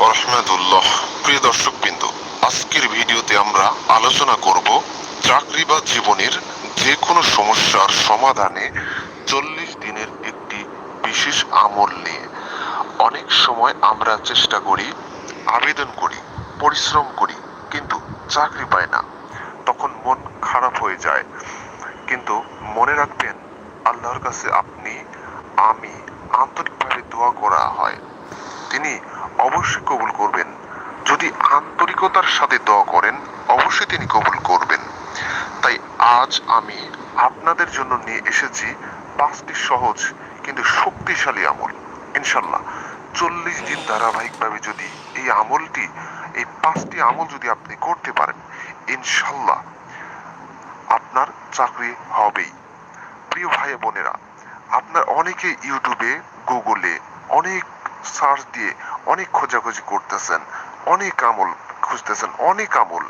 রহমতুল্লাহ। প্রিয় দর্শক বিন্দু আজকের ভিডিওতে আমরা আলোচনা করব চাকরি বা জীবনের যে কোনো সমস্যার সমাধানে চল্লিশ দিনের একটি বিশেষ আমল নিয়ে। অনেক সময় আমরা চেষ্টা করি, আবেদন করি, পরিশ্রম করি, কিন্তু চাকরি পাই না। তখন মন খারাপ হয়ে যায়। কিন্তু মনে রাখবেন, আল্লাহর কাছে আপনি, আমি আন্তরিকভাবে দোয়া করা হয়। তিনি অবশ্যই কবুল করবেন। যদি আন্তরিকতার সাথে দোয়া করেন, অবশ্যই তিনি কবুল করবেন। তাই আজ আমি আপনাদের জন্য নিয়ে এসেছি পাঁচটি সহজ কিন্তু শক্তিশালী আমল। ইনশাল্লাহ চল্লিশ দিন ধারাবাহিকভাবে যদি এই আমলটি, এই পাঁচটি আমল যদি আপনি করতে পারেন ইনশাল্লাহ আপনার চাকরি হবেই। প্রিয় ভাই বোনেরা, আপনার অনেকে ইউটিউবে, গুগলে অনেক সার্চ দিয়ে অনেক খোঁজাখুঁজি করতেছেন, অনেক আমল খুঁজতেছেন, অনেক আমল।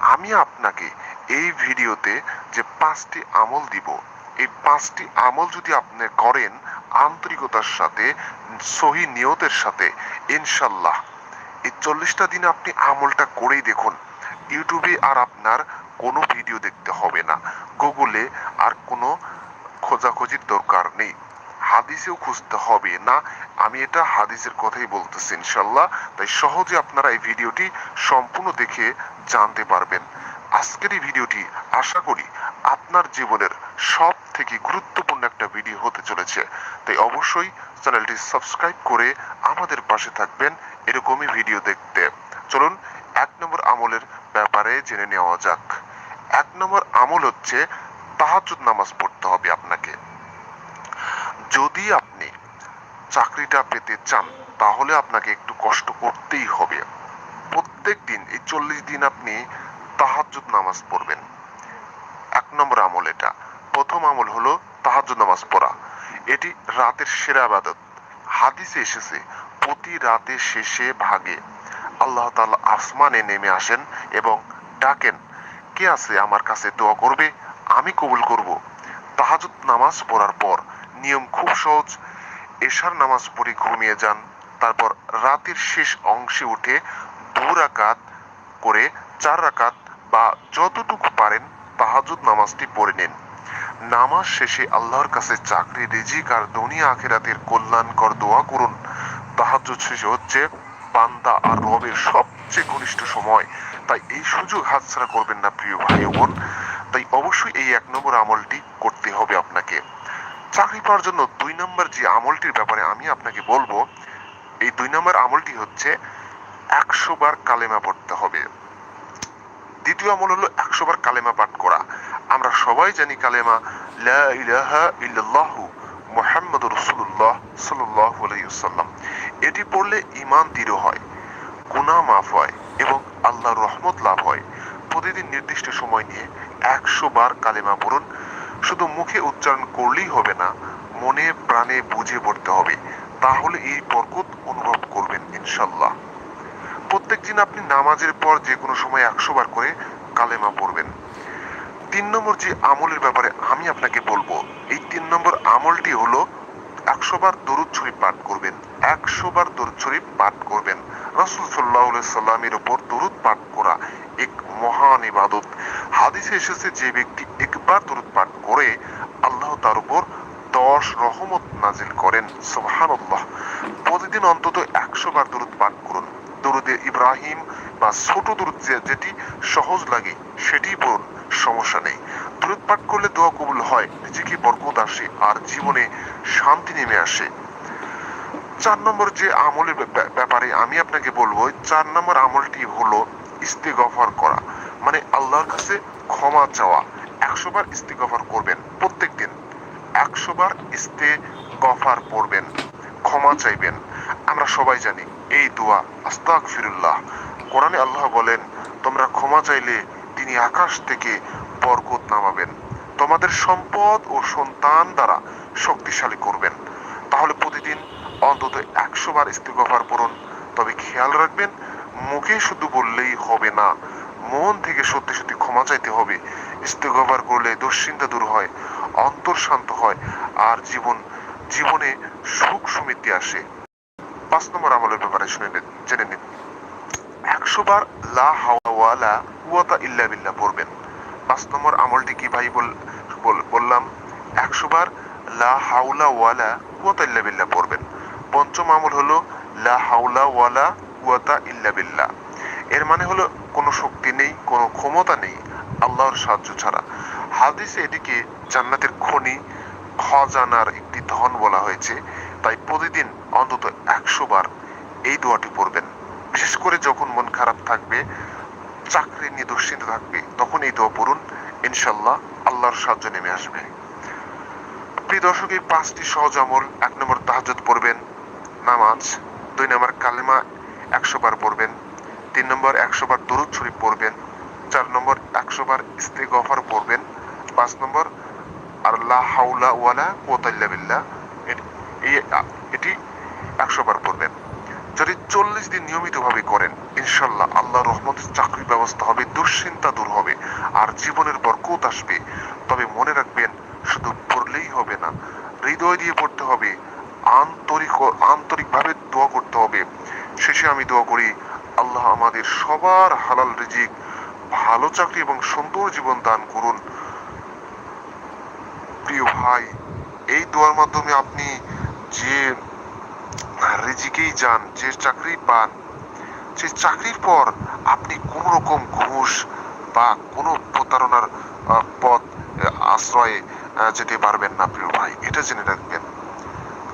আমি আপনাকে এই ভিডিওতে যে পাঁচটি আমল দিব, এই পাঁচটি আমল যদি আপনি করেন আন্তরিকতার সাথে, সহি নিয়তের সাথে, ইনশাল্লাহ। এই চল্লিশটা দিনে আপনি আমলটা করেই দেখুন। ইউটিউবে আর আপনার কোনো ভিডিও দেখতে হবে না। গুগলে আর কোনো খোঁজাখুঁজির দরকার নেই। হাদিসেও খুঁজতে হবে না, আমি এটা হাদিসের কথাই বলতেছি ইনশাল্লাহ তাই সহজে আপনারা এই ভিডিওটি সম্পূর্ণ দেখে জানতে পারবেন। আজকের এই ভিডিওটি আশা করি আপনার জীবনের সব থেকে গুরুত্বপূর্ণ একটা ভিডিও হতে চলেছে, তাই অবশ্যই চ্যানেলটি সাবস্ক্রাইব করে আমাদের পাশে থাকবেন এরকমই ভিডিও দেখতে। চলুন, এক নম্বর আমলের ব্যাপারে জেনে নেওয়া যাক। এক নম্বর আমল হচ্ছে তাহাজুদ নামাজ পড়তে হবে আপনাকে। যদি আপনি চাকরিটা পেতে চান, তাহলে আপনাকে একটু কষ্ট করতেই হবে। প্রত্যেক দিন এই চল্লিশ দিন আপনি তাহাজুদ নামাজ পড়বেন। এক নম্বর আমল এটা। প্রথম আমল হলো তাহাজুদ নামাজ পড়া। এটি রাতের সেরা আবাদত। হাদিসে এসেছে, প্রতি রাতে শেষে ভাগে। আল্লাহ তাআলা আসমানে নেমে আসেন এবং ডাকেন, কে আছে আমার কাছে দোয়া করবে? আমি কবুল করব। তাহাজুদ নামাজ পড়ার পর নিয়ম খুব সহজ। এশার নামাজ পড়ে ঘুমিয়ে যান। তারপর রাতের শেষ অংশে উঠে দু রাকাত করে চার রাকাত বা যতটুকু পারেন তাহাজুদ নামাজটি পড়ে নিন। নামাজ শেষে আল্লাহর কাছে চাকরি, রিজিক আর দুনিয়া আখেরাতের কল্যাণকর দোয়া করুন। তাহাজুদ শেষে হচ্ছে বান্দা আর রবের সবচেয়ে ঘনিষ্ঠ সময়। তাই এই সুযোগ হাতছাড়া করবেন না প্রিয় ভাই বোন। তাই অবশ্যই এই এক নম্বর আমলটি করতে পাওয়ার জন্য দুই নম্বর যে আমলটির ব্যাপারে আমি আপনাকে বলব, এই দুই নম্বর আমলটি হচ্ছে একশো বার কালেমা পড়তে হবে। দ্বিতীয় আমল হলো একশো বার কালেমা পাঠ করা। আমরা সবাই জানি কালেমা মুহাম্মদ রসুল্লাহ সাল্লাহ আলাইসাল্লাম এটি পড়লে ইমান দৃঢ় হয়, গুনাহ মাফ হয় এবং আল্লাহর রহমত লাভ হয়। প্রতিদিন নির্দিষ্ট সময় নিয়ে একশো বার কালেমা পড়ুন। শুধু মুখে উচ্চারণ করলেই হবে না, মনে প্রাণে বুঝে পড়তে হবে। তাহলে এই বরকত অনুভব করবেন, ইনশাল্লাহ। প্রত্যেক দিন আপনি নামাজের পর যে কোনো সময় একশো বার করে কালেমা পড়বেন। তিন নম্বর যে আমলের ব্যাপারে আমি আপনাকে বলব, এই তিন নম্বর আমলটি হলো একশো বার দরুদ শরীফ পাঠ করবেন, একশো বার দরুদ শরীফ পাঠ করবেন। রাসুল সাল্লাহ সাল্লামের ওপর দরুদ পাঠ করা এক মহান ইবাদত। হাদিসে এসেছে যে ব্যক্তি একবার দরুদ পাঠ করে আল্লাহ তার উপর দশ রহমত নাজিল করেন, সুবহানাল্লাহ। প্রতিদিন অন্তত একশো বার দরুদ পাঠ করুন। দরুদে ইব্রাহিম বা ছোট দরুদ যেটি সহজ লাগে সেটি পড়ুন, সমস্যা নেই। দরুদ পাঠ করলে দোয়া কবুল হয়, নিজেকে বরকত আসে আর জীবনে শান্তি নেমে আসে। চার নম্বর যে আমলের ব্যাপারে আমি আপনাকে বলব, চার নম্বর আমলটি হলো ইস্তেগফার করা মানে আল্লাহর কাছে ক্ষমা চাওয়া। একশো বার ইস্তেগফার করবেন প্রত্যেক দিন একশো বার ইস্তেগফার পড়বেন। ক্ষমা চাইবেন। আমরা সবাই জানি এই দোয়া আস্তাক ফিরুল্লাহ কোরআনে আল্লাহ বলেন, তোমরা ক্ষমা চাইলে তিনি আকাশ থেকে বরকত নামাবেন। তোমাদের সম্পদ ও সন্তান দ্বারা শক্তিশালী করবেন। তাহলে প্রতিদিন অন্তত একশো বার ইস্তেগফার পড়ুন। তবে খেয়াল রাখবেন, মুখে শুধু বললেই হবে না। মন থেকে সত্যি সত্যি ক্ষমা চাইতে হবে। ইস্তেগফার করলে দুশ্চিন্তা দূর হয়, অন্তর শান্ত হয়, আর জীবন, জীবনে সুখ সমৃদ্ধি আসে। পাঁচ নম্বর আমলের ব্যাপারে শুনে নেন জেনে নিন একশো বার লা হাওয়ালা কুয়াতা ইল্লা বিল্লা পড়বেন। পাঁচ নম্বর আমলটি কি ভাই বল- বল- বললাম? একশো বার লা হাওলা ওয়ালা কুয়াতা ইল্লা বিল্লা পড়বেন। পঞ্চম আমল হলো লা হাওলা ওয়ালা কুয়াতা ইল্লা বিল্লা এর মানে হলো কোনো শক্তি নেই, কোনো ক্ষমতা নেই, আল্লাহর সাহায্য ছাড়া। হাদিসে এটিকে জান্নাতের খনি, খজানার একটি ধন বলা হয়েছে। তাই প্রতিদিন অন্তত একশো বার এই দোয়াটি পড়বেন। বিশেষ করে যখন মন খারাপ থাকবে, চাকরি নিয়ে দুশ্চিন্তা থাকবে, তখন এই দোয়া পড়ুন। ইনশাল্লাহ আল্লাহর সাহায্য নেমে আসবে। প্রিয় দর্শক, এই পাঁচটি সহজ আমল, এক নম্বর তাহাজুদ পড়বেন। নামাজ, দুই নম্বর কালেমা, একশো বার পড়বেন। তিন নম্বর একশো বার দরুদ শরীফ পড়বেন, চার নম্বর একশো বার ইস্তেগফার পড়বেন, পাঁচ নম্বর আর লা হাউলা ওয়ালা এটি একশো বার পড়বেন। যদি চল্লিশ দিন নিয়মিতভাবে করেন, ইনশাল্লাহ আল্লাহ রহমতের চাকরির ব্যবস্থা হবে, দুশ্চিন্তা দূর হবে, আর জীবনের বরকত আসবে। তবে মনে রাখবেন, শুধু পড়লেই হবে না, হৃদয় দিয়ে পড়তে হবে, আন্তরিক, আন্তরিকভাবে দোয়া করতে হবে। শেষে আমি দোয়া করি আল্লাহ আমাদের সবার হালাল রিজিক, ভালো চাকরি এবং সুন্দর জীবন দান করুন। প্রিয় ভাই, এই দোয়ার মাধ্যমে আপনি যে রিজিকেই যান, যে চাকরি পান সেই চাকরির পর আপনি কোন রকম ঘুষ বা কোনো প্রতারণার পথ আশ্রয়ে যেতে পারবেন না, প্রিয় ভাই। এটা জেনে রাখবেন।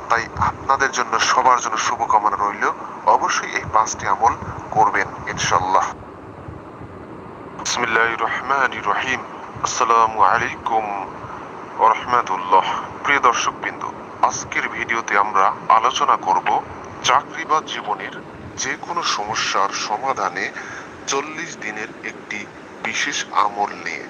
তাই আপনাদের জন্য সবার জন্য শুভকামনা রইল। অবশ্যই এই পাঁচটি আমল করবেন ইনশাল্লাহ বিসমিল্লাহ রহমান রহিম। আসসালামু আলাইকুম রহমাতুল্লাহ। প্রিয় দর্শক বিন্দু আজকের ভিডিওতে আমরা আলোচনা করব চাকরি বা জীবনের যে কোনো সমস্যার সমাধানে চল্লিশ দিনের একটি বিশেষ আমল নিয়ে।